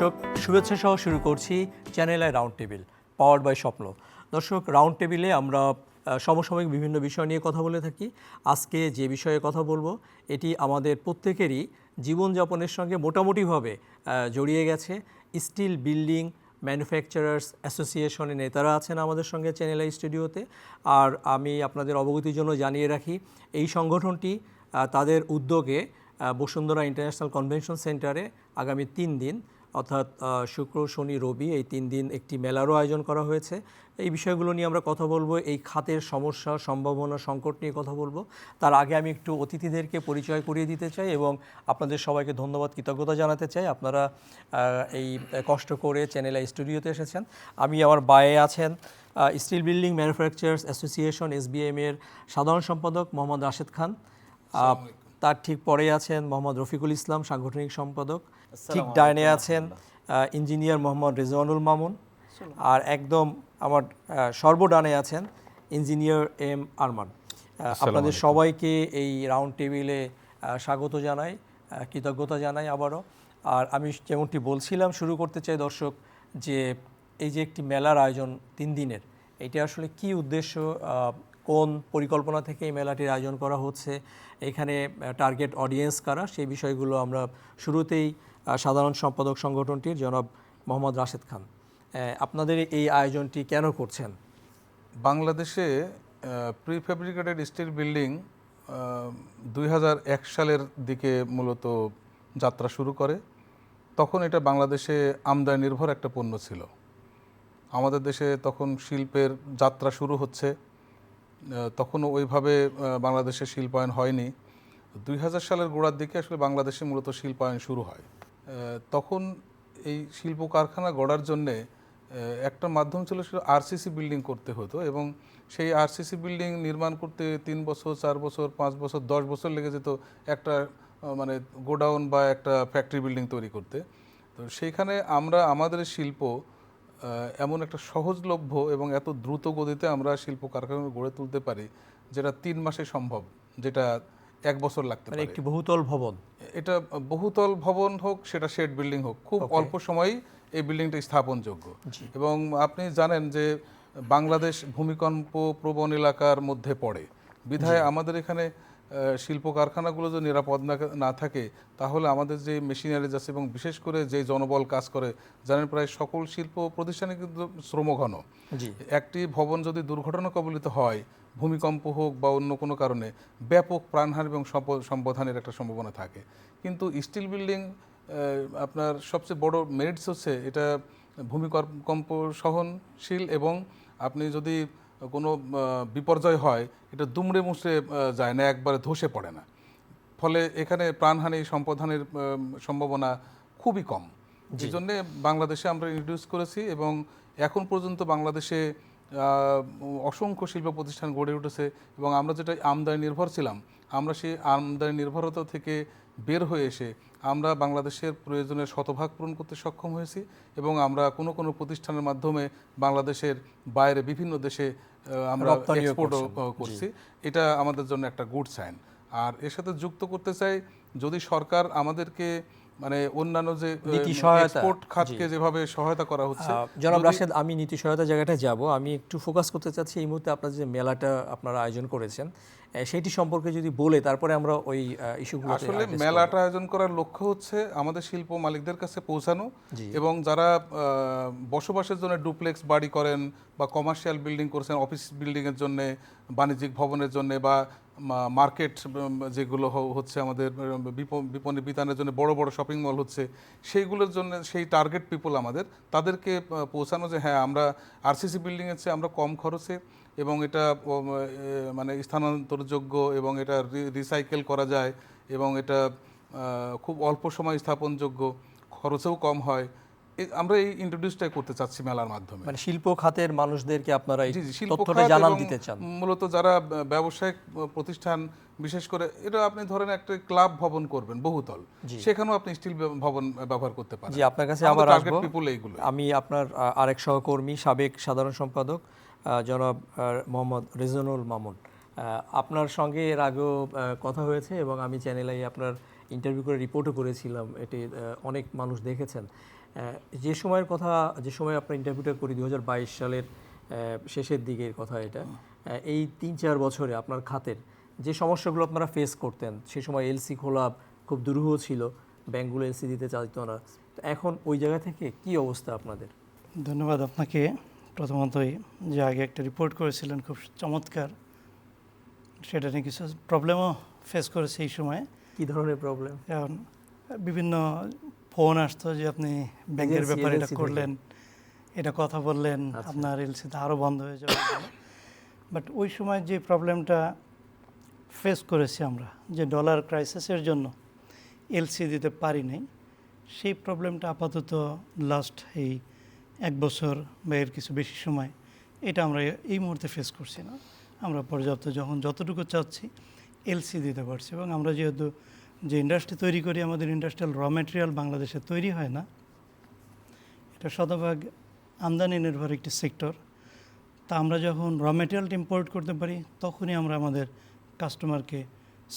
দর্শক, শুভেচ্ছা সহ শুরু করছি channel I round table powered by Swapno দর্শক রাউন্ড টেবিলে আমরা সমসাময়িক বিভিন্ন বিষয় নিয়ে কথা বলে থাকি। আজকে যে বিষয়ে কথা বলব, এটি আমাদের প্রত্যেকেরই জীবনযাপনের সঙ্গে মোটামুটিভাবে জড়িয়ে গেছে। স্টিল বিল্ডিং ম্যানুফ্যাকচারার্স অ্যাসোসিয়েশনের নেতারা আছেন আমাদের সঙ্গে চ্যানেল আই স্টুডিওতে আর আমি আপনাদের অবগতির জন্য জানিয়ে রাখি, এই সংগঠনটি তাদের উদ্যোগে বসুন্ধরা ইন্টারন্যাশনাল কনভেনশন সেন্টারে আগামী তিন দিন অর্থাৎ শুক্র শনি রবি এই তিন দিন একটি মেলারও আয়োজন করা হয়েছে। এই বিষয়গুলো নিয়ে আমরা কথা বলব এই খাতের সমস্যা সম্ভাবনা সংকট নিয়ে কথা বলব। তার আগে আমি একটু অতিথিদেরকে পরিচয় করিয়ে দিতে চাই এবং আপনাদের সবাইকে ধন্যবাদ কৃতজ্ঞতা জানাতে চাই। আপনারা এই কষ্ট করে চ্যানেল স্টুডিওতে এসেছেন। আমি আমার বায়ে আছেন steel building manufacturers association SBM এর সাধারণ সম্পাদক মোহাম্মদ রাশেদ খান। তার ঠিক পরে আছেন মোহাম্মদ রফিকুল ইসলাম সাংগঠনিক সম্পাদক। ঠিক ডাইনে আছেন ইঞ্জিনিয়ার মোহাম্মদ রেজওয়ানুল মামুন। আর একদম আমার সর্বডানে আছেন ইঞ্জিনিয়ার এম আরমান। আপনাদের সবাইকে এই রাউন্ড টেবিলে স্বাগত জানাই কৃতজ্ঞতা জানাই আবারও। আর আমি যেমনটি বলছিলাম শুরু করতে চাই দর্শক যে এই যে একটি মেলার আয়োজন তিন দিনের এটা আসলে কি উদ্দেশ্য আহ, কোন পরিকল্পনা থেকে এই মেলাটির আয়োজন করা হচ্ছে এখানে টার্গেট অডিয়েন্স কারা সেই বিষয়গুলো আমরা শুরুতেই সাধারণ সম্পাদক সংগঠনটির জনাব মোহাম্মদ রাশেদ খান। আপনাদের এই আয়োজনটি কেন করছেন? বাংলাদেশে প্রি ফ্যাব্রিকেটেড স্টিল বিল্ডিং দুই হাজার এক সালের দিকে মূলত যাত্রা শুরু করে। তখন এটা বাংলাদেশে আমদানি নির্ভর একটা পণ্য ছিল। আমাদের দেশে তখন শিল্পের যাত্রা শুরু হচ্ছে। তখনও ওইভাবে বাংলাদেশে শিল্পায়ন হয়নি। দুই হাজার সালের গোড়ার দিকে আসলে বাংলাদেশে মূলত শিল্পায়ন শুরু হয়। তখন এই শিল্প কারখানা গড়ার জন্যে একটা মাধ্যম ছিল সেটা আরসিসি বিল্ডিং করতে হতো এবং সেই আরসিসি বিল্ডিং নির্মাণ করতে তিন বছর, চার বছর, পাঁচ বছর, দশ বছর লেগে যেত একটা মানে গোডাউন বা একটা ফ্যাক্টরি বিল্ডিং তৈরি করতে। তো সেইখানে আমরা, আমাদের শিল্প এমন একটা সহজলভ্য এবং এত দ্রুত গতিতে আমরা শিল্প কারখানা গড়ে তুলতে পারি, যেটা তিন মাসে সম্ভব, যেটা এক বছর লাগতে মানে পারে। একটি বহুতল ভবন। এটা বহুতল ভবন হোক সেটা শেড বিল্ডিং হোক খুব অল্প সময়েই এই বিল্ডিংটা স্থাপনযোগ্য। এবং আপনি জানেন যে বাংলাদেশ ভূমিকম্প প্রবণ এলাকার মধ্যে পড়ে। বিধায় আমাদের এখানে শিল্প কারখানাগুলো যদি নিরাপদ না- না থাকে তাহলে আমাদের যে মেশিনারিজ আছে এবং বিশেষ করে যে জনবল কাজ করে জানেন প্রায় সকল শিল্প প্রতিষ্ঠানে কিন্তু শ্রমঘন জি। একটি ভবন যদি দুর্ঘটনা কবলিত হয় ভূমিকম্প হোক বা অন্য কোনো কারণে ব্যাপক প্রাণহানি এবং সম্পদহানির একটা সম্ভাবনা থাকে। কিন্তু স্টিল বিল্ডিং আপনার সবচেয়ে বড় মেরিটস হচ্ছে এটা ভূমিকম্প সহনশীল এবং আপনি যদি কোনো বিপর্যয় হয় এটা দুমড়ে মুচড়ে যায় না একবারে ধসে পড়ে না। ফলে এখানে প্রাণহানি সম্পদহানির সম্ভাবনা খুবই কম। এই জন্যে বাংলাদেশে আমরা ইন্ট্রোডিউস করেছি এবং এখন পর্যন্ত বাংলাদেশে অসংখ্য শিল্প প্রতিষ্ঠান গড়ে উঠেছে এবং আমরা যেটা আমদানি নির্ভর ছিলাম আমরা সেই আমদানি নির্ভরতা থেকে বের হয়ে এসে আমরা বাংলাদেশের প্রয়োজনের শতভাগ পূরণ করতে সক্ষম হয়েছি এবং আমরা কোনো কোনো প্রতিষ্ঠানের মাধ্যমে বাংলাদেশের বাইরে বিভিন্ন দেশে আমরা এক্সপোর্ট এক্সপোর্টও করছি। এটা আমাদের জন্য একটা গুড সাইন আর এর সাথে যুক্ত করতে চাই যদি সরকার আমাদেরকে মানে অন্যান্য যে নীতি সহায়তা, এক্সপোর্ট খাতকে যেভাবে সহায়তা করা হচ্ছে জনাব রাশেদ আমি নীতি সহায়তা জায়গাটা যাব। আমি একটু ফোকাস করতে চাচ্ছি এই মুহূর্তে আপনার যে মেলাটা আপনারা আয়োজন করেছেন সেইটি সম্পর্কে যদি বলে তারপরে আমরা ওই ইস্যুগুলো আসলে মেলাটা আয়োজন করার লক্ষ্য হচ্ছে আমাদের শিল্প মালিকদের কাছে পৌঁছানো এবং যারা বসবাসের জন্য ডুপ্লেক্স বাড়ি করেন বা কমার্শিয়াল বিল্ডিং করছেন অফিস বিল্ডিং এর জন্য বাণিজ্যিক ভবনের জন্য বা মার্কেট যেগুলো হচ্ছে আমাদের বিপ- বিপণী বিতানের জন্য বড় বড় শপিং মল হচ্ছে সেইগুলোর জন্য সেই টার্গেট পিপল আমাদের তাদেরকে পৌঁছানো যে হ্যাঁ আমরা আরসিসি বিল্ডিংয়ের চেয়ে আমরা কম খরচে এবং এটা মানে স্থানান্তরযোগ্য এবং এটা রিসাইকেল করা যায় এবং এটা খুব অল্প সময় স্থাপনযোগ্য খরচেও কম হয়। আমরা এই ইন্ট্রোডিউসটাই করতে চাচ্ছি মেলার মাধ্যমে। মানে শিল্প খাতের মানুষদেরকে আপনারা এই তথ্যটা জানান দিতে চান। মূলত যারা ব্যবসায়িক প্রতিষ্ঠান বিশেষ করে এটা আপনি ধরেন একটা ক্লাব ভবন করবেন বহুতল। সেখানেও আপনি স্টিল ভবন ব্যবহার করতে পারেন। জি আপনার কাছে আবার আসব। আমি আপনার আরেক সহকর্মী সাবেক সাধারণ সম্পাদক জনাব মোহাম্মদ রেজনুল মামুন। আপনার সঙ্গে এর আগেও কথা হয়েছে এবং আমি চ্যানেলে আপনার ইন্টারভিউ করে রিপোর্টও করেছিলাম। এটি অনেক মানুষ দেখেছেন। যে সময়ের কথা, যে সময় আপনার ইন্টারভিউটা করি দু হাজার বাইশ সালের শেষের দিকের কথা এটা এই তিন চার বছরে আপনার খাতের যে সমস্যাগুলো আপনারা ফেস করতেন, সে সময় এলসি খোলা খুব দুরূহ ছিল, ব্যাংকগুলো এলসি দিতে চাইতো না। এখন ওই জায়গা থেকে কি অবস্থা আপনাদের? ধন্যবাদ আপনাকে। প্রথমতই যে আগে একটা রিপোর্ট করেছিলেন খুব চমৎকার সেটা নিয়ে কিছু প্রবলেমও ফেস করেছে এই সময়। কি ধরনের প্রবলেম কারণ বিভিন্ন ফোন আসতো যে আপনি ব্যাংকের ব্যাপারে এটা করলেন এটা কথা বললেন আচ্ছা। আপনার এলসিতে আরও বন্ধ হয়ে যাবে। বাট ওই সময় যে প্রবলেমটা ফেস করেছি আমরা যে ডলার ক্রাইসিসের জন্য এলসি দিতে পারি নাই সেই প্রবলেমটা আপাতত লাস্ট এই এক বছর বা এর কিছু বেশি সময় এটা আমরা এই মুহূর্তে ফেস করছি না। আমরা পর্যাপ্ত যখন যতটুকু চাচ্ছি এলসি দিতে পারছি এবং আমরা যেহেতু যে ইন্ডাস্ট্রি তৈরি করি, আমাদের ইন্ডাস্ট্রিয়াল র ম্যাটেরিয়াল বাংলাদেশে তৈরি হয় না, এটা শতভাগ আমদানি নির্ভর একটি সেক্টর তা আমরা যখন র ম্যাটেরিয়ালটা ইম্পোর্ট করতে পারি, তখনই আমরা আমাদের কাস্টমারকে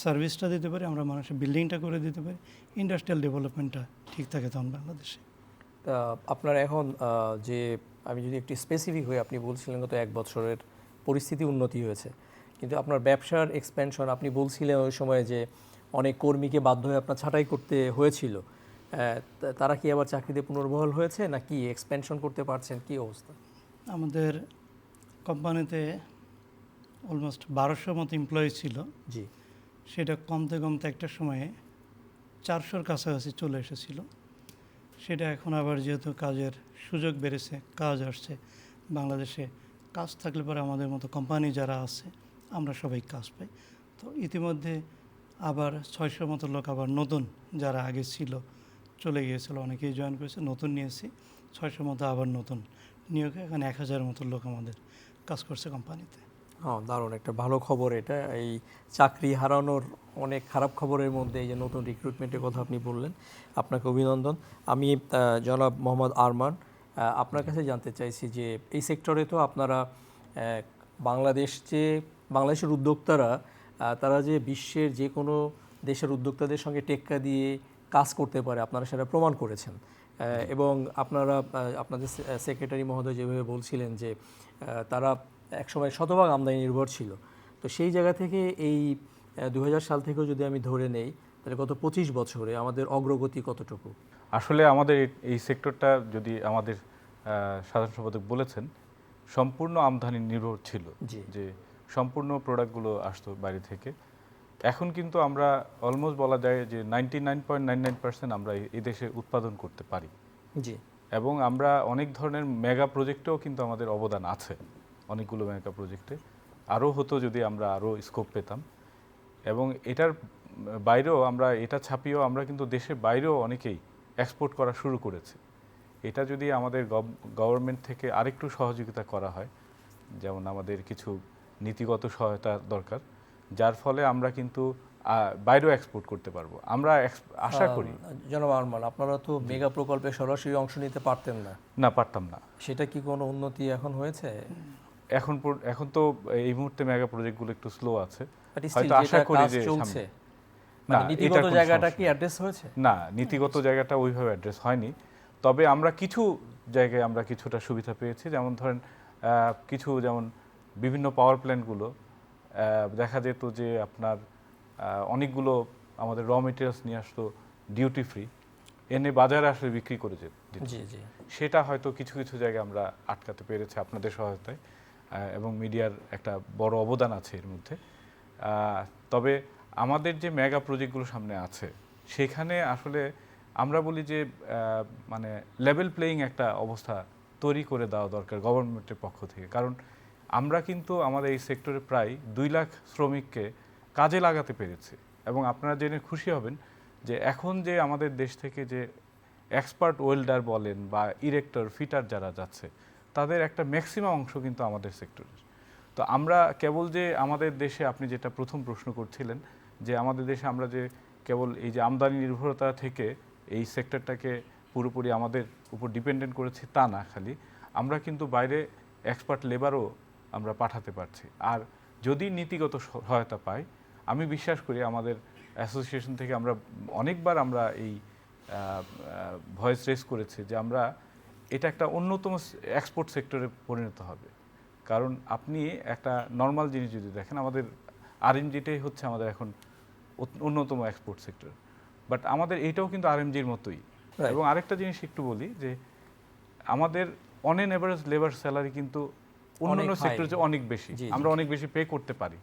সার্ভিসটা দিতে পারি, আমরা মানুষের বিল্ডিংটা করে দিতে পারি ইন্ডাস্ট্রিয়াল ডেভেলপমেন্টটা ঠিক থাকে তখন বাংলাদেশে। আপনার এখন যে আমি যদি একটু স্পেসিফিক হয়ে আপনি বলছিলেন গত এক বছরের পরিস্থিতি উন্নতি হয়েছে। কিন্তু আপনার ব্যবসার এক্সপেনশন আপনি বলছিলেন ওই সময় যে অনেক কর্মীকে বাধ্য হয়ে আপনার ছাঁটাই করতে হয়েছিল। তারা কি আবার চাকরিতে পুনর্বহাল হয়েছে? না কি এক্সপেনশন করতে পারছেন? কি অবস্থা? আমাদের কোম্পানিতে অলমোস্ট বারোশো মতো এমপ্লয়ি ছিল। জি। সেটা কমতে কমতে একটা সময়ে চারশোর কাছাকাছি চলে এসেছিল। সেটা এখন আবার যেহেতু কাজের সুযোগ বেড়েছে, কাজ আসছে, বাংলাদেশে কাজ থাকলে পরে আমাদের মতো কোম্পানি যারা আছে, আমরা সবাই কাজ পাই। তো ইতিমধ্যে আবার ছয়শোর মতো লোক আবার নতুন যারা আগে ছিল, চলে গিয়েছিল, অনেকেই জয়েন করেছে, নতুন নিয়েছি, ছয়শোর মতো আবার নতুন। নিয়োগে এখানে এক হাজারের মতো লোক আমাদের কাজ করছে কোম্পানিতে দারুণ, একটা ভালো খবর এটা। এই চাকরি হারানোর অনেক খারাপ খবরের মধ্যে এই যে নতুন রিক্রুটমেন্টের কথা আপনি বললেন, আপনাকে অভিনন্দন। আমি জনাব মোহাম্মদ আরমান আপনার কাছে জানতে চাইছি যে এই সেক্টরে তো আপনারা বাংলাদেশ যে, বাংলাদেশের উদ্যোক্তারা তারা যে বিশ্বের যে কোনো দেশের উদ্যোক্তাদের সঙ্গে টেক্কা দিয়ে কাজ করতে পারে, আপনারা সেটা প্রমাণ করেছেন। এবং আপনারা আপনাদের সেক্রেটারি মহোদয় যেভাবে বলছিলেন যে তারা একসময় শতভাগ আমদানি নির্ভর ছিল। তো সেই জায়গা থেকে এই দু হাজার সাল থেকেও যদি আমি ধরে নেই তাহলে গত পঁচিশ বছরে আমাদের অগ্রগতি কতটুকু? আসলে আমাদের এই- সেক্টরটা যদি আমাদের সাধারণ সম্পাদক বলেছেন সম্পূর্ণ আমদানি নির্ভর ছিল। যে সম্পূর্ণ প্রোডাক্টগুলো আসতো বাইরে থেকে। এখন কিন্তু আমরা অলমোস্ট বলা যায় যে ninety nine point nine nine percent আমরা এই দেশে উৎপাদন করতে পারি। জি। এবং আমরা অনেক ধরনের মেগা প্রজেক্টেও কিন্তু আমাদের অবদান আছে। অনেকগুলো মেগা প্রজেক্টে আরও হতো যদি আমরা আরও স্কোপ পেতাম। এবং এটার বাইরেও আমরা এটা ছাপিয়েও আমরা কিন্তু দেশের বাইরেও অনেকেই এক্সপোর্ট করা শুরু করেছে। এটা যদি আমাদের গভর্নমেন্ট থেকে আরেকটু সহযোগিতা করা হয় যেমন আমাদের কিছু নীতিগত সহায়তা দরকার যার ফলে আমরা কিন্তু বাইরেও এক্সপোর্ট করতে পারব। আমরা আশা করি। জনাব আরমান আপনারা তো মেগা প্রকল্পে সরাসরি অংশ নিতে পারতেন না। না পারতাম না। সেটা কি কোনো উন্নতি এখন হয়েছে? এখন এখন তো এই মুহূর্তে মেগা প্রজেক্টগুলো একটু স্লো আছে। হয়তো আশা করি যে চলছে। মানে নীতিগত জায়গাটা কি অ্যাড্রেস হয়েছে? না নীতিগত জায়গাটা ওইভাবে অ্যাড্রেস হয়নি। তবে আমরা কিছু জায়গায় আমরা কিছুটা সুবিধা পেয়েছি। যেমন ধরেন কিছু যেমন বিভিন্ন পাওয়ার প্ল্যান্টগুলো দেখা যেত যে আপনার অনেকগুলো আমাদের র মেটেরিয়ালস নিয়ে আসতো ডিউটি ফ্রি এনে বাজারে আসলে বিক্রি করে যেত সেটা হয়তো কিছু কিছু জায়গায় আমরা আটকাতে পেরেছি আপনাদের সহায়তায়। এবং মিডিয়ার একটা বড় অবদান আছে এর মধ্যে। তবে আমাদের যে মেগা প্রজেক্টগুলো সামনে আছে, সেখানে আসলে আমরা বলি যে মানে লেভেল প্লেয়িং একটা অবস্থা তৈরি করে দেওয়া দরকার গভর্নমেন্টের পক্ষ থেকে। কারণ আমরা কিন্তু আমাদের এই সেক্টরে প্রায় দুই লাখ শ্রমিককে কাজে লাগাতে পেরেছি। এবং আপনারা জেনে খুশি হবেন যে, এখন যে আমাদের দেশ থেকে যে এক্সপার্ট ওয়েল্ডার বলেন বা ইরেক্টর ফিটার যারা যাচ্ছে তাদের একটা ম্যাক্সিমাম অংশ কিন্তু আমাদের সেক্টরের। তো আমরা কেবল যে আমাদের দেশে আপনি যেটা প্রথম প্রশ্ন করছিলেন, যে আমাদের দেশে আমরা যে কেবল এই যে আমদানি নির্ভরতা থেকে এই সেক্টরটাকে পুরোপুরি আমাদের উপর ডিপেন্ডেন্ট করেছি তা না খালি, আমরা কিন্তু বাইরে এক্সপার্ট লেবারও আমরা পাঠাতে পারছি। আর যদি নীতিগত সহায়তা পাই, আমি বিশ্বাস করি আমাদের অ্যাসোসিয়েশন থেকে আমরা অনেকবার আমরা এই ভয়েস রেস করেছি যে আমরা এটা একটা অন্যতম এক্সপোর্ট সেক্টরে পরিণত হবে। কারণ আপনি একটা নর্মাল জিনিস যদি দেখেন আমাদের আরএমজিটাই হচ্ছে আমাদের এখন অন্যতম এক্সপোর্ট সেক্টর বাট আমাদের এইটাও কিন্তু আরএমজির মতোই। এবং আরেকটা জিনিস একটু বলি যে আমাদের on an average labour salary কিন্তু অন্যান্য। সেক্টরে চেয়ে অনেক বেশি। আমরা অনেক বেশি পে করতে পারি।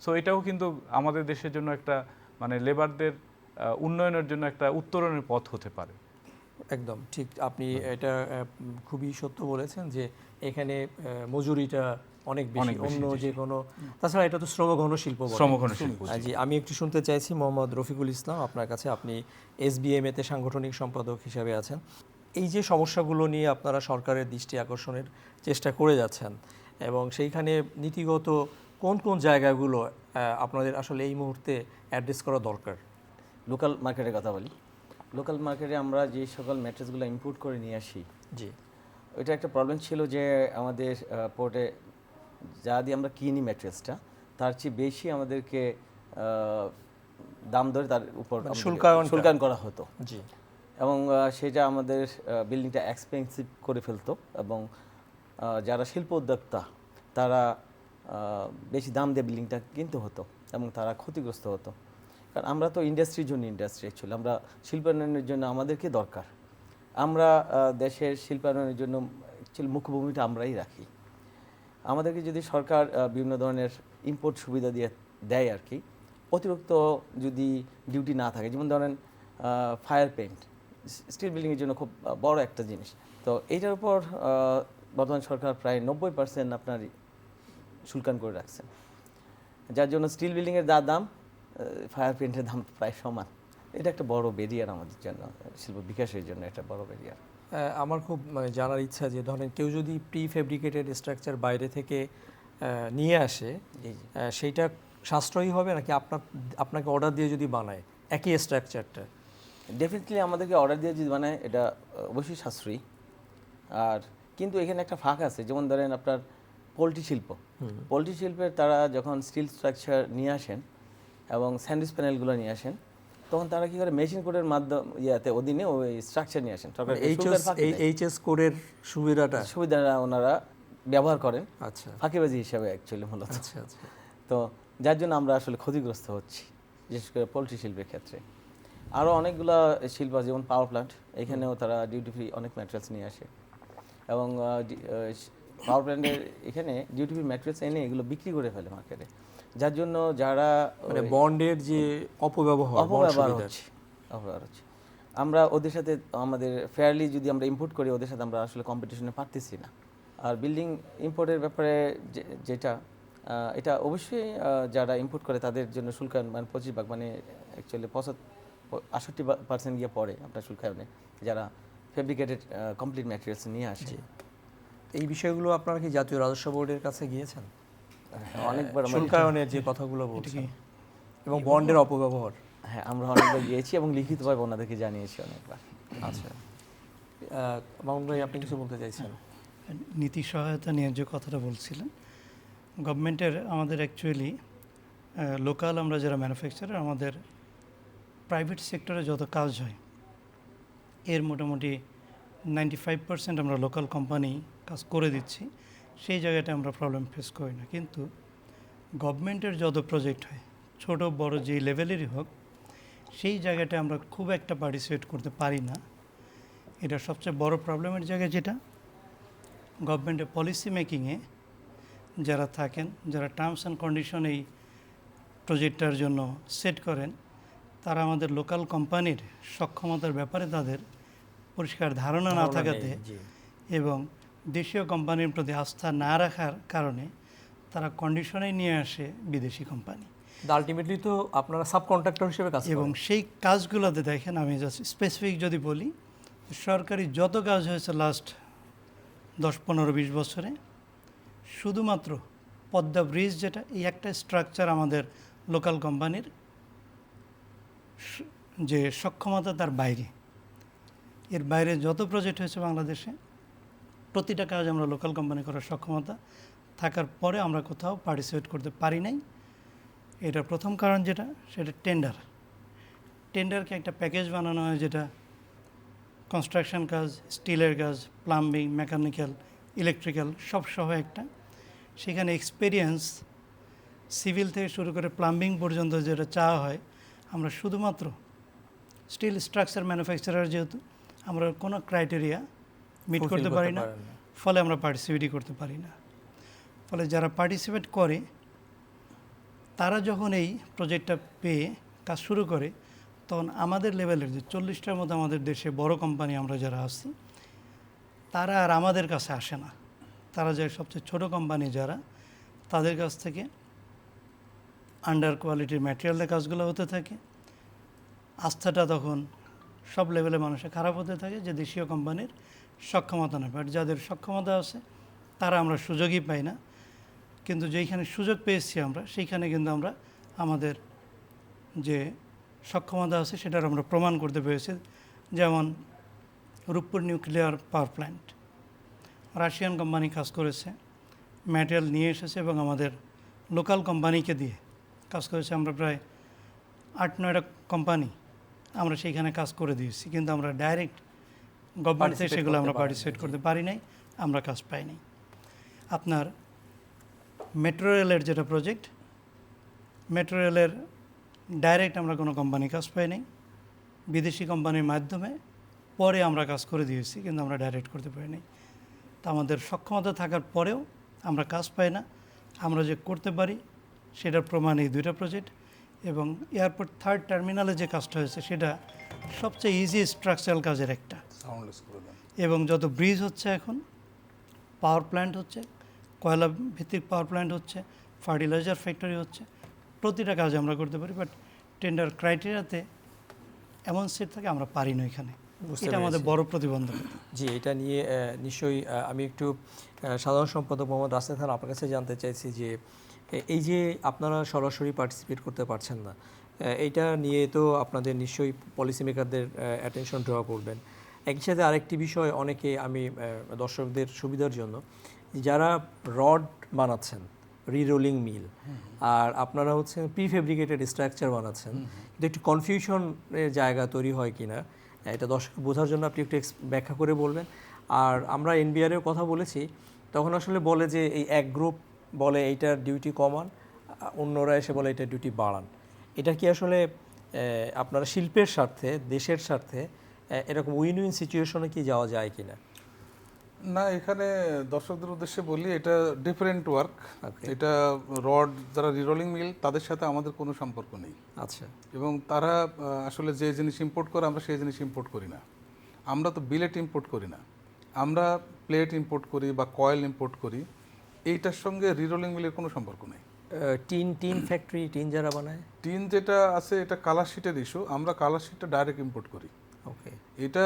সো এটাও কিন্তু আমাদের দেশের জন্য একটা মানে লেবারদের উন্নয়নের জন্য একটা উত্তরণের পথ হতে পারে। একদম ঠিক। আপনি এটা খুবই সত্য বলেছেন যে এখানে আহ, মজুরিটা অনেক বেশি অন্য যে কোনো তাছাড়া এটা তো শ্রমঘন শিল্প। শ্রমঘন শিল্প, জি। আমি একটু শুনতে চাইছি মোহাম্মদ রফিকুল ইসলাম আপনার কাছে আপনি এসবিএম এতে সাংগঠনিক সম্পাদক হিসাবে আছেন। এই যে সমস্যাগুলো নিয়ে আপনারা সরকারের দৃষ্টি আকর্ষণের চেষ্টা করে যাচ্ছেন এবং সেইখানে নীতিগত কোন কোন জায়গাগুলো আপনাদের আসলে এই মুহূর্তে অ্যাড্রেস করা দরকার? লোকাল মার্কেটের কথা বলি। লোকাল মার্কেটে আমরা যে সকল ম্যাট্রেসগুলো ইম্পোর্ট করে নিয়ে আসি জি। ওইটা একটা প্রবলেম ছিল যে আমাদের পোর্টে যা দিয়ে আমরা কিনি ম্যাট্রেসটা তার চেয়ে বেশি আমাদেরকে দাম ধরে তার উপর মানে। শুল্কায়ন করা হতো। জি। এবং সেটা আমাদের বিল্ডিংটা এক্সপেন্সিভ করে ফেলতো এবং যারা শিল্প উদ্যোক্তা তারা বেশি দাম দিয়ে বিল্ডিংটা কিনতে হতো এবং তারা ক্ষতিগ্রস্ত হতো। কারণ আমরা তো ইন্ডাস্ট্রির জন্য ইন্ডাস্ট্রি অ্যাকচুয়ালি আমরা শিল্পায়নের জন্য আমাদেরকে দরকার। আমরা দেশের শিল্পায়নের জন্য অ্যাকচুয়ালি মুখ্য ভূমিটা আমরাই রাখি। আমাদেরকে যদি সরকার বিভিন্ন ধরনের ইম্পোর্ট সুবিধা দিয়ে দেয় আর কি, অতিরিক্ত যদি ডিউটি না থাকে, যেমন ধরেন ফায়ার পেন্ট স্টিল বিল্ডিংয়ের জন্য খুব বড় একটা জিনিস। তো এইটার উপর বর্তমান সরকার প্রায় নব্বই পার্সেন্ট আপনার শুল্কান করে রাখছেন যার জন্য স্টিল বিল্ডিংয়ের যা দাম ফায়ার প্রিন্টের দাম প্রায় সমান। এটা একটা বড় বেরিয়ার আমাদের জন্য শিল্প বিকাশের জন্য একটা বড় বেরিয়ার আমার খুব মানে জানার ইচ্ছা যে ধরেন কেউ যদি প্রি ফেব্রিকেটেড স্ট্রাকচার বাইরে থেকে নিয়ে আসে সেইটা সাশ্রয়ী হবে নাকি আপনার আপনাকে অর্ডার দিয়ে যদি বানায় একই স্ট্রাকচারটা ডেফিনেটলি আমাদেরকে অর্ডার দিয়ে যদি বানায় এটা অবশ্যই সাশ্রয়ী। আর কিন্তু এখানে একটা ফাঁক আছে যেমন ধরেন আপনার পোলট্রি শিল্প। পোলট্রি শিল্পের তারা যখন স্টিল স্ট্রাকচার নিয়ে আসেন এবং স্যান্ডউইচ প্যানেলগুলো নিয়ে আসেন। তখন তারা কি করে মেশিন কোডের মাধ্যম ইয়াতে অধীনে ওই স্ট্রাকচার নিয়ে আসেন। সরকার এইচএস কোডের সুবিধাটা? সুবিধাটা ওনারা ব্যবহার করেন। আচ্ছা। ফাঁকিবাজি হিসাবে অ্যাকচুয়ালি মূলত। আচ্ছা আচ্ছা। তো যার জন্য আমরা আসলে ক্ষতিগ্রস্ত হচ্ছি বিশেষ করে পোলট্রি শিল্পের ক্ষেত্রে। আরও অনেকগুলো শিল্প আছে যেমন পাওয়ার প্ল্যান্ট এখানেও তারা ডিউটি ফ্রি অনেক ম্যাটেরিয়ালস নিয়ে আসে। এবং পাওয়ার প্ল্যান্টের এখানে ডিউটি ফ্রি ম্যাটেরিয়ালস এনে এগুলো বিক্রি করে ফেলে মার্কেটে যার জন্য যারা মানে বন্ডের যে অপব্যবহার অপব্যবহার হচ্ছে অপব্যবহার হচ্ছে। আমরা ওদের সাথে আমাদের ফেয়ারলি যদি আমরা ইম্পোর্ট করি ওদের সাথে আমরা আসলে কম্পিটিশনে পারতেছি না। আর বিল্ডিং ইম্পোর্টের ব্যাপারে যেটা এটা অবশ্যই যারা ইম্পোর্ট করে তাদের জন্য শুল্কায়ন মানে পঁচিশ ভাগ মানে অ্যাকচুয়ালি পঁচাত্তর আষট্টি পার্সেন্ট গিয়ে পড়ে আপনার শুল্কায়নে যারা ফেব্রিকেটেড কমপ্লিট ম্যাটেরিয়ালস নিয়ে আসছে এই বিষয়গুলো আপনারা কি জাতীয় রাজস্ব বোর্ডের কাছে গিয়েছেন? অনেকবার শুল্কায়নের যে কথাগুলো বলছেন। এবং বন্ডের অপব্যবহার। হ্যাঁ আমরা অনেকবার গিয়েছি এবং লিখিতভাবে ওনাদেরকে জানিয়েছি অনেকবার। আচ্ছা। মামুন ভাই আপনি কিছু বলতে চাইছেন? নীতি সহায়তা নিয়ে যে কথাটা বলছিলেন গভর্নমেন্টের আমাদের অ্যাকচুয়ালি লোকাল আমরা যারা ম্যানুফ্যাকচারার আমাদের প্রাইভেট সেক্টরে যত কাজ হয় এর মোটামুটি নাইনটি ফাইভ পার্সেন্ট আমরা লোকাল কোম্পানি কাজ করে দিচ্ছি। সেই জায়গাটা আমরা প্রবলেম ফেস করি না। কিন্তু গভর্নমেন্টের যত প্রজেক্ট হয় ছোট বড় যেই লেভেলেরই হোক সেই জায়গাটা আমরা খুব একটা পার্টিসিপেট করতে পারি না। এটা সবচেয়ে বড় প্রবলেমের জায়গা যেটা। গভর্নমেন্টের পলিসি মেকিংয়ে যারা থাকেন যারা টার্মস অ্যান্ড কন্ডিশন এই প্রজেক্টটার জন্য সেট করেন তারা আমাদের লোকাল কোম্পানির সক্ষমতার ব্যাপারে তাদের পরিষ্কার ধারণা না থাকাতে এবং দেশীয় কোম্পানির প্রতি আস্থা না রাখার কারণে তারা কন্ডিশনে নিয়ে আসে বিদেশি কোম্পানি। আলটিমেটলি তো আপনারা সাব কন্ট্রাক্টর হিসেবে কাজ এবং সেই কাজগুলোতে দেখেন আমি জাস্ট স্পেসিফিক যদি বলি সরকারি যত কাজ হয়েছে লাস্ট দশ পনেরো বিশ বছরে শুধুমাত্র পদ্মা ব্রিজ যেটা এই একটা স্ট্রাকচার আমাদের লোকাল কোম্পানির যে সক্ষমতা তার বাইরে। এর বাইরে যত প্রজেক্ট হয়েছে বাংলাদেশে প্রতিটা কাজ আমরা লোকাল কোম্পানি করার সক্ষমতা। থাকার পরে আমরা কোথাও পার্টিসিপেট করতে পারি নাই। এটার প্রথম কারণ যেটা, সেটা টেন্ডার টেন্ডারকে একটা প্যাকেজ বানানো হয় যেটা কনস্ট্রাকশন কাজ স্টিলের কাজ প্লাম্বিং মেকানিক্যাল ইলেকট্রিক্যাল সব সহ একটা। সেখানে এক্সপিরিয়েন্স সিভিল থেকে শুরু করে প্লাম্বিং পর্যন্ত যেটা চাওয়া হয়, আমরা শুধুমাত্র স্টিল স্ট্রাকচার ম্যানুফ্যাকচারার যেহেতু, আমরা কোনো ক্রাইটেরিয়া মিট করতে পারি না। ফলে আমরা পার্টিসিপেটই করতে পারি না। ফলে যারা পার্টিসিপেট করে তারা যখন এই প্রজেক্টটা পেয়ে কাজ শুরু করে তখন আমাদের লেভেলের যে চল্লিশটার মতো আমাদের দেশে বড় কোম্পানি আমরা যারা আছি তারা আর আমাদের কাছে আসে না। তারা যে সবচেয়ে ছোট কোম্পানি যারা তাদের কাছ থেকে আন্ডার কোয়ালিটির ম্যাটেরিয়ালের কাজগুলো হতে থাকে। আস্থাটা তখন সব লেভেলে মানুষের খারাপ হতে থাকে যে দেশীয় কোম্পানির সক্ষমতা নেই বাট যাদের সক্ষমতা আছে, তারা আমরা সুযোগই পাই না। কিন্তু যেইখানে সুযোগ পেয়েছি আমরা, সেইখানে কিন্তু আমরা আমাদের যে সক্ষমতা আছে, সেটার আমরা প্রমাণ করতে পেরেছি। যেমন Rooppur nuclear power plant. Russian company কাজ করেছে, ম্যাটেরিয়াল নিয়ে এসেছে এবং আমাদের লোকাল কোম্পানিকে দিয়ে কাজ করেছে। আমরা প্রায় আট নয়টা কোম্পানি আমরা সেইখানে কাজ করে দিয়েছি। কিন্তু আমরা ডাইরেক্ট গভর্নমেন্ট থেকে সেগুলো আমরা পার্টিসিপেট করতে পারি নাই আমরা কাজ পাই নাই। আপনার মেট্রো রেলের যেটা প্রজেক্ট মেট্রো রেলের ডাইরেক্ট আমরা কোনো কোম্পানি কাজ পাই নাই বিদেশি কোম্পানির মাধ্যমে পরে আমরা কাজ করে দিয়েছি কিন্তু আমরা ডাইরেক্ট করতে পারি নাই। তা আমাদের সক্ষমতা থাকার পরেও আমরা কাজ পাই না আমরা যে করতে পারি সেটার প্রমাণ এই দুইটা প্রজেক্ট এবং এয়ারপোর্ট থার্ড টার্মিনালে যে কাজটা হয়েছে সেটা সবচেয়ে ইজি স্ট্রাকচারাল কাজের একটা। সাউন্ডলেস করে দেন। এবং যত ব্রিজ হচ্ছে এখন পাওয়ার প্ল্যান্ট হচ্ছে কয়লা ভিত্তিক পাওয়ার প্ল্যান্ট হচ্ছে ফার্টিলাইজার ফ্যাক্টরি হচ্ছে প্রতিটা কাজ আমরা করতে পারি বাট টেন্ডার ক্রাইটেরিয়াতে এমন সেট থাকে আমরা পারি না এখানে। এটা আমাদের বড় প্রতিবন্ধকতা। জি এটা নিয়ে নিশ্চয়ই আমি একটু সাধারণ সম্পাদক মোহাম্মদ রাসেদ খান আপনার কাছে জানতে চাইছি যে এই যে আপনারা সরাসরি পার্টিসিপেট করতে পারছেন না এইটা নিয়ে তো আপনাদের নিশ্চয়ই পলিসি মেকারদের অ্যাটেনশন ড্র করবেন। একই সাথে আরেকটি বিষয় অনেকে আমি দর্শকদের সুবিধার জন্য যারা রড বানাচ্ছেন রিরোলিং মিল আর আপনারা হচ্ছে প্রি ফেব্রিকেটেড স্ট্রাকচার বানাচ্ছেন কিন্তু একটু কনফিউশনের জায়গা তৈরি হয় কিনা এটা দর্শক বোঝার জন্য আপনি একটু ব্যাখ্যা করে বলবেন। আর আমরা এনবিআরের কথা বলেছি তখন আসলে বলে যে এই এক গ্রুপ বলে এইটার ডিউটি কমান অন্যরা এসে বলে এটা ডিউটি বাড়ান। এটা কি আসলে আপনারা শিল্পের স্বার্থে দেশের স্বার্থে এরকম উইন উইন সিচুয়েশনে কি যাওয়া যায় কিনা? না না এখানে দর্শকদের উদ্দেশ্যে বলি এটা ডিফারেন্ট ওয়ার্ক এটা রড যারা রিরোলিং মিল তাদের সাথে আমাদের কোনো সম্পর্ক নেই। আচ্ছা। এবং তারা আসলে যে জিনিস ইম্পোর্ট করে আমরা সেই জিনিস ইম্পোর্ট করি না। আমরা তো বিলেট ইম্পোর্ট করি না। আমরা প্লেট ইম্পোর্ট করি বা কয়েল ইম্পোর্ট করি। এইটার সঙ্গে রিরোলিং মিলের কোনো সম্পর্ক নেই। টিন টিন ফ্যাক্টরি টিন যারা বানায়? টিন যেটা আছে এটা কালার শিটের ইস্যু আমরা কালার শিটটা ডাইরেক্ট ইম্পোর্ট করি। ওকে এটা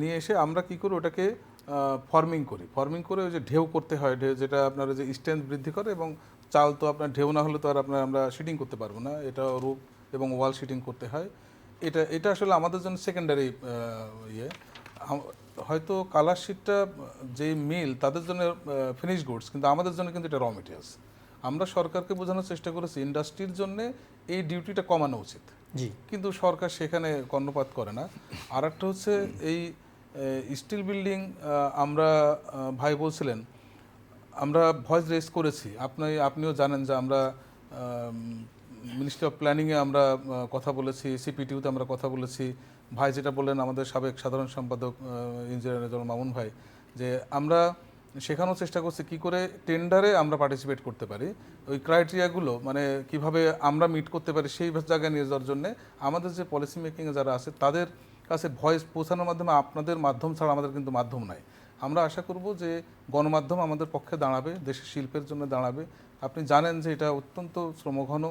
নিয়ে এসে আমরা কি করি, ওটাকে ফর্মিং করি। ফর্মিং করে ওই যে ঢেউ করতে হয়, ঢেউ যেটা আপনার যে স্ট্রেংথ বৃদ্ধি করে এবং চাল তো আপনার, ঢেউ না হলে তো আর আপনার আমরা শিটিং করতে পারব না। এটা রূপ এবং ওয়াল শিটিং করতে হয়। এটা এটা আসলে আমাদের জন্য সেকেন্ডারি ইয়ে। হয়তো কালার শিটটা যে মিল তাদের জন্য ফিনিশ গুডস কিন্তু আমাদের জন্য কিন্তু এটা র মেটেরিয়ালস আমরা সরকারকে বোঝানোর চেষ্টা করেছি ইন্ডাস্ট্রির জন্য এই ডিউটিটা কমানো উচিত। জি। কিন্তু সরকার সেখানে কর্ণপাত করে না। আর একটা হচ্ছে এই স্টিল বিল্ডিং আমরা ভাই বলছিলেন, আমরা ভয়েস রেস করেছি। আপনি, আপনিও জানেন যে আমরা মিনিস্ট্রি অফ প্ল্যানিংয়ে আমরা কথা বলেছি সিপিটিউতে আমরা কথা বলেছি। ভাই যেটা বললেন আমাদের সাবেক সাধারণ সম্পাদক ইঞ্জিনিয়ার মামুন ভাই, যে আমরা শেখানোর চেষ্টা করছি কি করে টেন্ডারে আমরা পার্টিসিপেট করতে পারি। ওই ক্রাইটেরিয়াগুলো মানে কীভাবে আমরা মিট করতে পারি সেই জায়গায় নিয়ে যাওয়ার জন্য আমাদের যে পলিসি মেকিংয়ে যারা আছে তাদের কাছে ভয়েস পৌঁছানোর মাধ্যমে আপনাদের মাধ্যম ছাড়া আমাদের কিন্তু মাধ্যম নাই। আমরা আশা করব যে গণমাধ্যম আমাদের পক্ষে দাঁড়াবে, দেশের শিল্পের জন্য দাঁড়াবে। আপনি জানেন যে এটা অত্যন্ত শ্রমঘন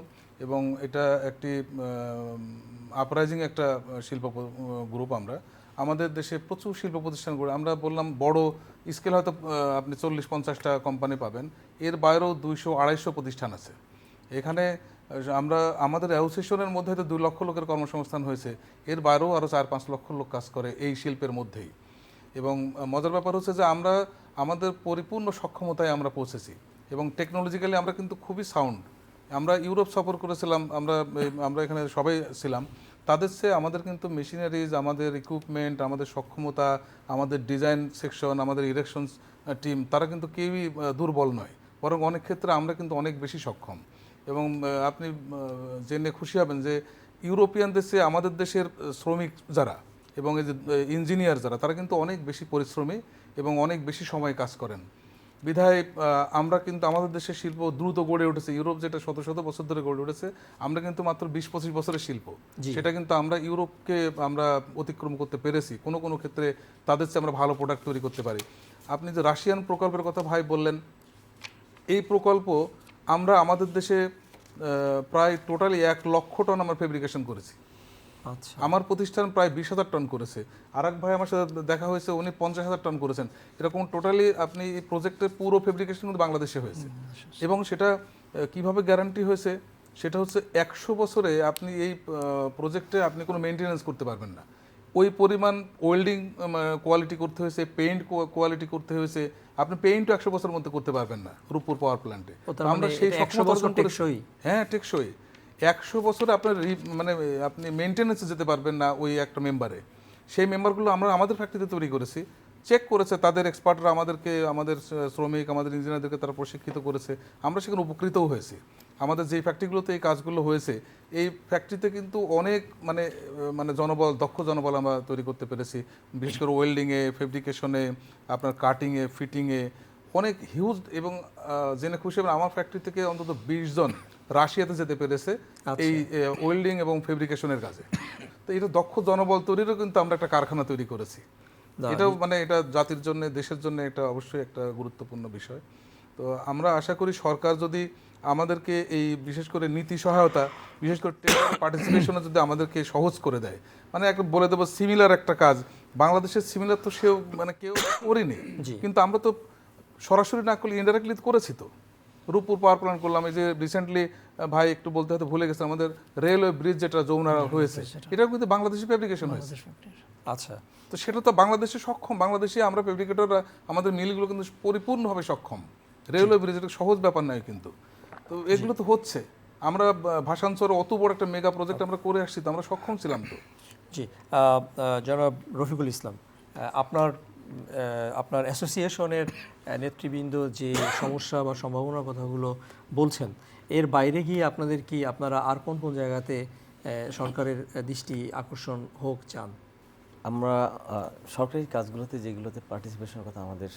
এবং এটা একটি আপরাইজিং একটা শিল্প গ্রুপ আমরা। আমাদের দেশে প্রচুর শিল্প প্রতিষ্ঠান গড়ে, আমরা বললাম বড় স্কেল হয়তো আপনি চল্লিশ পঞ্চাশটা কোম্পানি পাবেন। এর বাইরেও দুইশো, আড়াইশো প্রতিষ্ঠান আছে। এখানে আমরা, আমাদের অ্যাসোসিয়েশনের মধ্যে তো দুই লক্ষ লোকের কর্মসংস্থান হয়েছে। এর বাইরেও আরও চার পাঁচ লক্ষ লোক কাজ করে এই শিল্পের মধ্যেই। এবং মজার ব্যাপার হচ্ছে যে আমরা, আমাদের পরিপূর্ণ সক্ষমতায় আমরা পৌঁছেছি। এবং টেকনোলজিক্যালি আমরা কিন্তু খুবই সাউন্ড আমরা ইউরোপ সফর করেছিলাম, আমরা আমরা এখানে সবাই ছিলাম। তাদের চেয়ে আমাদের কিন্তু মেশিনারিজ আমাদের ইকুইপমেন্ট আমাদের সক্ষমতা, আমাদের ডিজাইন সেকশন আমাদের ইলেকশন টিম তারা কিন্তু কেউই দুর্বল নয়। বরং অনেক ক্ষেত্রে আমরা কিন্তু অনেক বেশি সক্ষম। এবং আপনি জেনে খুশি হবেন যে ইউরোপিয়ান দেশে, আমাদের দেশের শ্রমিক যারা এবং এই যে ইঞ্জিনিয়ার যারা, তারা কিন্তু অনেক বেশি পরিশ্রমী এবং অনেক বেশি সময় কাজ করেন। বিধায় আমরা কিন্তু আমাদের দেশের শিল্প দ্রুত গড়ে উঠেছে। ইউরোপ যেটা শত শত বছর ধরে গড়ে উঠেছে আমরা কিন্তু মাত্র বিশ পঁচিশ বছরের শিল্প। সেটা কিন্তু আমরা ইউরোপকে আমরা অতিক্রম করতে পেরেছি। কোনো কোনো ক্ষেত্রে তাদের চেয়ে আমরা ভালো প্রোডাক্ট তৈরি করতে পারি। আপনি যে রাশিয়ান প্রকল্পের কথা ভাই বললেন এই প্রকল্প আমরা আমাদের দেশে প্রায় টোটালি এক লক্ষ টন আমরা ফেব্রিকেশন করেছি। আমার প্রতিষ্ঠান প্রায় বিশ হাজার টন করেছে। আর এক ভাই আমার সাথে দেখা হয়েছে উনি পঞ্চাশ হাজার টন করেছেন। এরকম টোটালি আপনি এই প্রজেক্টের পুরো ফেব্রিকেশন কিন্তু বাংলাদেশে হয়েছে। এবং সেটা কীভাবে গ্যারান্টি হয়েছে? সেটা হচ্ছে একশো বছরে আপনি এই প্রজেক্টে আপনি কোনো মেনটেনেন্স করতে পারবেন না। ওই পরিমাণ ওয়েল্ডিং কোয়ালিটি করতে হয়েছে পেইন্ট কোয়ালিটি করতে হয়েছে। আপনি পেইন্টও একশো বছরের মধ্যে করতে পারবেন না রূপপুর পাওয়ার প্ল্যান্টে আমরা সেই এটা 100 সক্ষমতা বছর টেকসই? হ্যাঁ টেকসই। একশো বছরে আপনার মানে আপনি মেনটেনেন্সে যেতে পারবেন না ওই একটা মেম্বারে সেই মেম্বারগুলো আমরা আমাদের ফ্যাক্টরিতে তৈরি করেছি। চেক করেছে, তাদের এক্সপার্টরা আমাদেরকে, আমাদের শ্রমিক, আমাদের ইঞ্জিনিয়ারদেরকে তারা প্রশিক্ষিত করেছে। আমরা সেখানে উপকৃতও হয়েছি। আমাদের যেই ফ্যাক্টরিগুলোতে এই কাজগুলো হয়েছে, এই ফ্যাক্টরিতে কিন্তু অনেক মানে মানে জনবল, দক্ষ জনবল আমরা তৈরি করতে পেরেছি। বিশেষ করে ওয়েল্ডিংয়ে ফেব্রিকেশনে আপনার কাটিংয়ে ফিটিংয়ে অনেক হিউজ এবং জেনে খুশি আমার ফ্যাক্টরি থেকে অন্তত বিশ জন রাশিয়াতে যেতে পেরেছে এই ওয়েল্ডিং এবং ফেব্রিকেশনের কাজে। তো এটা দক্ষ জনবল তৈরিরও কিন্তু আমরা একটা কারখানা তৈরি করেছি। এটাও মানে এটা জাতির জন্য দেশের জন্য এটা অবশ্যই একটা গুরুত্বপূর্ণ বিষয়। তো আমরা আশা করি সরকার যদি আমাদেরকে এই বিশেষ করে নীতি সহায়তা বিশেষ করে পার্টিসিপেশনে যদি আমাদেরকে সহজ করে দেয় মানে একটা বলে দেবো সিমিলার একটা কাজ। বাংলাদেশের সিমিলার তো সেও মানে কেউ করিনি। কিন্তু আমরা তো সরাসরি না করলে ইনডাইরেক্টলি করেছি তো। রূপপুর পাওয়ার প্ল্যান্ট করলাম। এই যে রিসেন্টলি ভাই একটু বলতে হয়তো ভুলে গেছে আমাদের রেলওয়ে ব্রিজ যেটা যমুনা হয়েছে এটাও কিন্তু বাংলাদেশি ফেব্রিকেশন হয়েছে। আচ্ছা তো সেটা তো বাংলাদেশে সক্ষম। বাংলাদেশে আমরা ফেব্রিকেটররা আমাদের মিলগুলো কিন্তু পরিপূর্ণভাবে সক্ষম। রেলওয়ে ব্রিজ এটা সহজ ব্যাপার নয় কিন্তু। তো এগুলো তো হচ্ছে। আমরা ভাষান্তরে অত বড় একটা মেগা প্রজেক্ট আমরা করে আসছি তো আমরা সক্ষম ছিলাম তো। জি জনাব রফিকুল ইসলাম আপনার আপনার অ্যাসোসিয়েশনের নেতৃবৃন্দ যে সমস্যা বা সম্ভাবনার কথাগুলো বলছেন এর বাইরে গিয়ে আপনাদের কি আপনারা আর কোন কোন জায়গাতে সরকারের দৃষ্টি আকর্ষণ হোক চান? আমরা সরকারি কাজগুলোতে যেগুলোতে পার্টিসিপেশনের কথা আমাদের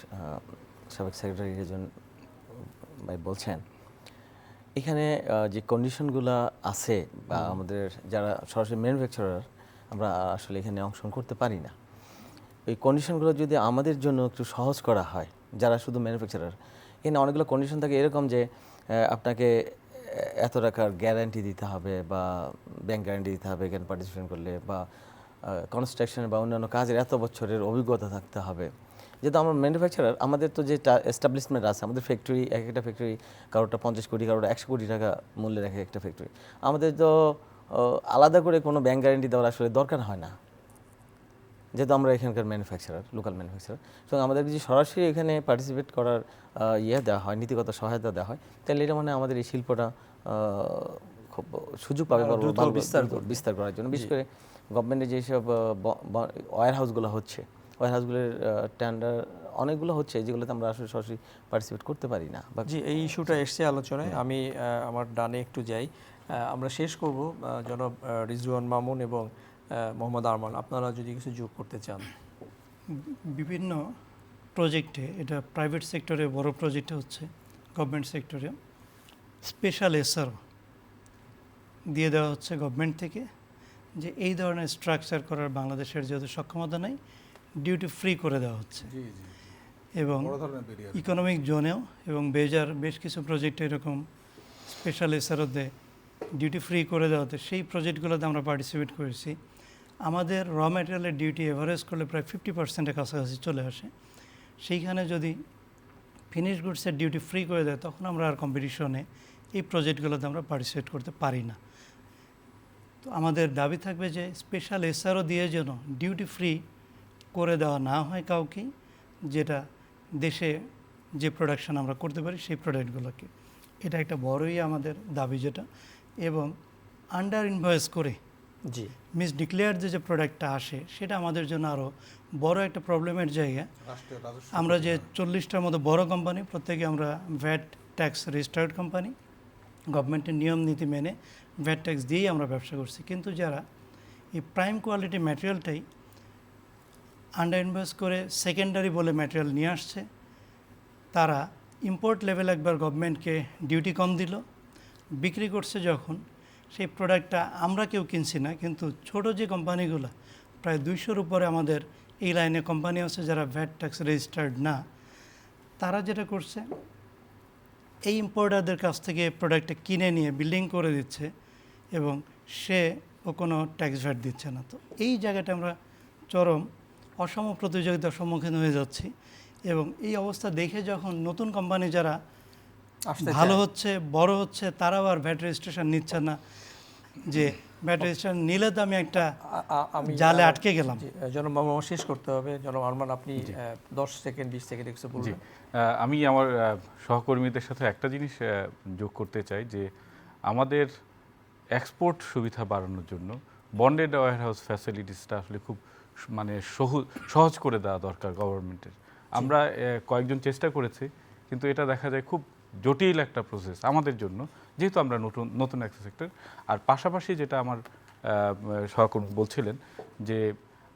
সাবেক সেক্রেটারি রেজন ভাই বলছেন এখানে যে কন্ডিশনগুলো আছে বা আমাদের যারা সরাসরি ম্যানুফ্যাকচারার আমরা আসলে এখানে অংশগ্রহণ করতে পারি না। এই কন্ডিশনগুলো যদি আমাদের জন্য একটু সহজ করা হয়, যারা শুধু ম্যানুফ্যাকচারার এখানে অনেকগুলো কন্ডিশন থাকে এরকম যে আপনাকে এত টাকার গ্যারান্টি দিতে হবে বা ব্যাংক গ্যারান্টি দিতে হবে, এখানে পার্টিসিপেশন করলে বা কনস্ট্রাকশন বা অন্যান্য কাজের এত বছরের অভিজ্ঞতা থাকতে হবে। যেহেতু আমরা ম্যানুফ্যাকচারার আমাদের তো যে এস্টাবলিশমেন্ট আছে, আমাদের ফ্যাক্টরি এক একটা ফ্যাক্টরি কারোটা পঞ্চাশ কোটি কারোটা একশো কোটি টাকা মূল্যের এক একটা ফ্যাক্টরি আমাদের তো আলাদা করে কোনো ব্যাংক গ্যারান্টি দেওয়ার আসলে দরকার হয় না। যেহেতু আমরা এখানকার ম্যানুফ্যাকচারার লোকাল ম্যানুফ্যাকচারার সুতরাং আমাদের যদি সরাসরি এখানে পার্টিসিপেট করার ইয়ে দেওয়া হয় নীতিগত সহায়তা দেওয়া হয় তাহলে এটা মানে আমাদের এই শিল্পটা খুব সুযোগ পাবে বিস্তার বিস্তার করার জন্য। বিশেষ করে গভর্নমেন্টের যেসব ওয়ার হাউসগুলো হচ্ছে ওয়ার হাউসগুলোর টেন্ডার অনেকগুলো হচ্ছে যেগুলোতে আমরা আসলে সরাসরি পার্টিসিপেট করতে পারি না। জি এই ইস্যুটা এসছে আলোচনায়। আমি আমার ডানে একটু যাই। আমরা শেষ করব জনাব রিজওয়ান মামুন এবং মোহাম্মদ আরমান আপনারা যদি কিছু যোগ করতে চান। বিভিন্ন প্রজেক্টে এটা প্রাইভেট সেক্টরে বড় প্রজেক্টে হচ্ছে গভর্নমেন্ট সেক্টরে স্পেশাল এসআরও দিয়ে দেওয়া হচ্ছে গভর্নমেন্ট থেকে যে এই ধরনের স্ট্রাকচার করার বাংলাদেশের যেহেতু সক্ষমতা নেই ডিউটি ফ্রি করে দেওয়া হচ্ছে। এবং ইকোনমিক জোনেও এবং বেজার বেশ কিছু প্রজেক্টে এরকম স্পেশাল এসআরওতে ডিউটি ফ্রি করে দেওয়াতে সেই প্রজেক্টগুলোতে আমরা পার্টিসিপেট করেছি। আমাদের র ম্যাটেরিয়ালের ডিউটি এভারেজ করলে প্রায় ফিফটি পার্সেন্টের কাছাকাছি চলে আসে। সেইখানে যদি ফিনিশ গুডসের ডিউটি ফ্রি করে দেয়, তখন আমরা আর কম্পিটিশনে এই প্রজেক্টগুলোতে আমরা পার্টিসিপেট করতে পারি না। তো আমাদের দাবি থাকবে যে স্পেশাল এসআরও দিয়ে যেন ডিউটি ফ্রি করে দেওয়া না হয় কাউকেই, যেটা দেশে যে প্রোডাকশন আমরা করতে পারি, সেই প্রোডাক্টগুলোকে এটা একটা বড়ই আমাদের দাবি যেটা। এবং আন্ডার ইনভয়েস করে জি। মিস ডিক্লেয়ার যে যে প্রোডাক্টটা আসে সেটা আমাদের জন্য আরও বড় একটা প্রবলেমের জায়গা। আমরা যে চল্লিশটার মতো বড় কোম্পানি প্রত্যেকে আমরা ভ্যাট ট্যাক্স রেজিস্টার্ড কোম্পানি গভর্নমেন্টের নিয়ম নীতি মেনে ভ্যাট ট্যাক্স দিয়েই আমরা ব্যবসা করছি। কিন্তু যারা এই প্রাইম কোয়ালিটি ম্যাটেরিয়ালটাই আন্ডার ইনভেস্ট করে সেকেন্ডারি বলে ম্যাটেরিয়াল নিয়ে আসছে তারা ইম্পোর্ট লেভেল একবার গভর্নমেন্টকে ডিউটি কম দিল বিক্রি করছে যখন সেই প্রোডাক্টটা আমরা কেউ কিনছি না, কিন্তু ছোট যে কোম্পানিগুলো প্রায় দুইশোর উপরে আমাদের এই লাইনে কোম্পানি আছে যারা ভ্যাট ট্যাক্স রেজিস্টার্ড না, তারা যেটা করছে, এই ইম্পোর্টারদের কাছ থেকে প্রোডাক্টটা কিনে নিয়ে বিল্ডিং করে দিচ্ছে এবং সে ও কোনো ট্যাক্স ভ্যাট দিচ্ছে না। তো এই জায়গাটা আমরা চরম অসম প্রতিযোগিতার সম্মুখীন হয়ে যাচ্ছি এবং এই অবস্থা দেখে যখন নতুন কোম্পানি যারা ভালো হচ্ছে বড় হচ্ছে তারাও আর ভ্যাট রেজিস্ট্রেশন নিচ্ছে না। যে ভ্যাট রেজিস্ট্রেশন নিলে তো আমি একটা আমি জালে আটকে গেলাম। জনাব মামা শেষ করতে হবে। জনাব আরমান আপনি দশ সেকেন্ড বিশ সেকেন্ড বলবেন। আহ, আমি আমার সহকর্মীদের সাথে একটা জিনিস যোগ করতে চাই যে আমাদের এক্সপোর্ট সুবিধা বাড়ানোর জন্য বন্ডেড ওয়ার হাউস ফ্যাসিলিটিসটা আসলে খুব মানে সহু- সহজ করে দেওয়া দরকার গভর্নমেন্টের আমরা কয়েকজন চেষ্টা করেছি কিন্তু এটা দেখা যায় খুব জটিল একটা প্রসেস আমাদের জন্য যেহেতু আমরা নতুন নতুন একটা সেক্টর আর পাশাপাশি যেটা আমার সহকর্মী বলছিলেন যে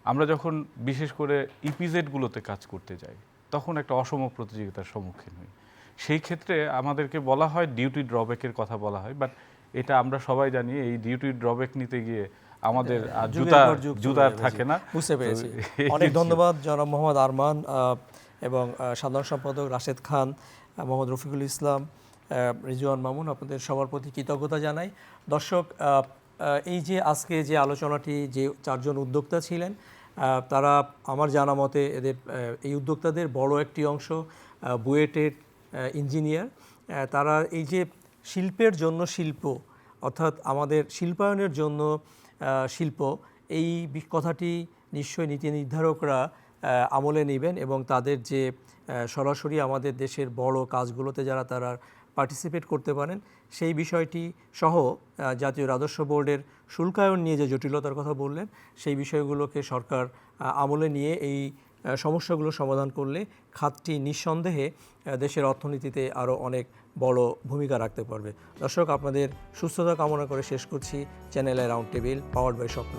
আমরা যখন বিশেষ করে ইপিজেডগুলোতে কাজ করতে যাই তখন একটা অসম প্রতিযোগিতার সম্মুখীন হই। সেই ক্ষেত্রে আমাদেরকে বলা হয় ডিউটি ড্রব্যাকের কথা বলা হয় বাট এটা আমরা সবাই জানি এই ডিউটি ড্রব্যাক নিতে গিয়ে আমাদের জুতা যুগ চলে জুতা থাকে না। বুঝতে পেরেছি। অনেক ধন্যবাদ জনাব মোহাম্মদ আরমান এবং সাধারণ সম্পাদক রাশেদ খান মোহাম্মদ রফিকুল ইসলাম রিজওয়ান মামুন, আপনাদের সবার প্রতি কৃতজ্ঞতা জানাই। দর্শক এই যে আজকে যে আলোচনাটি, যে চারজন উদ্যোক্তা ছিলেন তারা আমার জানা মতে এদের এই উদ্যোক্তাদের বড় একটি অংশ বুয়েটের ইঞ্জিনিয়ার। তারা এই যে শিল্পের জন্য শিল্প, অর্থাৎ আমাদের শিল্পায়নের জন্য শিল্প, এই কথাটি নিশ্চয়ই নীতি নির্ধারকরা আমলে নেবেন এবং তাদের যে সরাসরি আমাদের দেশের বড় কাজগুলোতে যারা তারা পার্টিসিপেট করতে পারেন, সেই বিষয়টি সহ জাতীয় রাজস্ব বোর্ডের শুল্কায়ন নিয়ে যে জটিলতার কথা বললেন, সেই বিষয়গুলোকে সরকার আমলে নিয়ে এই সমস্যাগুলো সমাধান করলে খাতটি নিঃসন্দেহে দেশের অর্থনীতিতে আরও অনেক বড় ভূমিকা রাখতে পারবে। দর্শক, আপনাদের সুস্থতা কামনা করে শেষ করছি channel round table, powered by Swapno.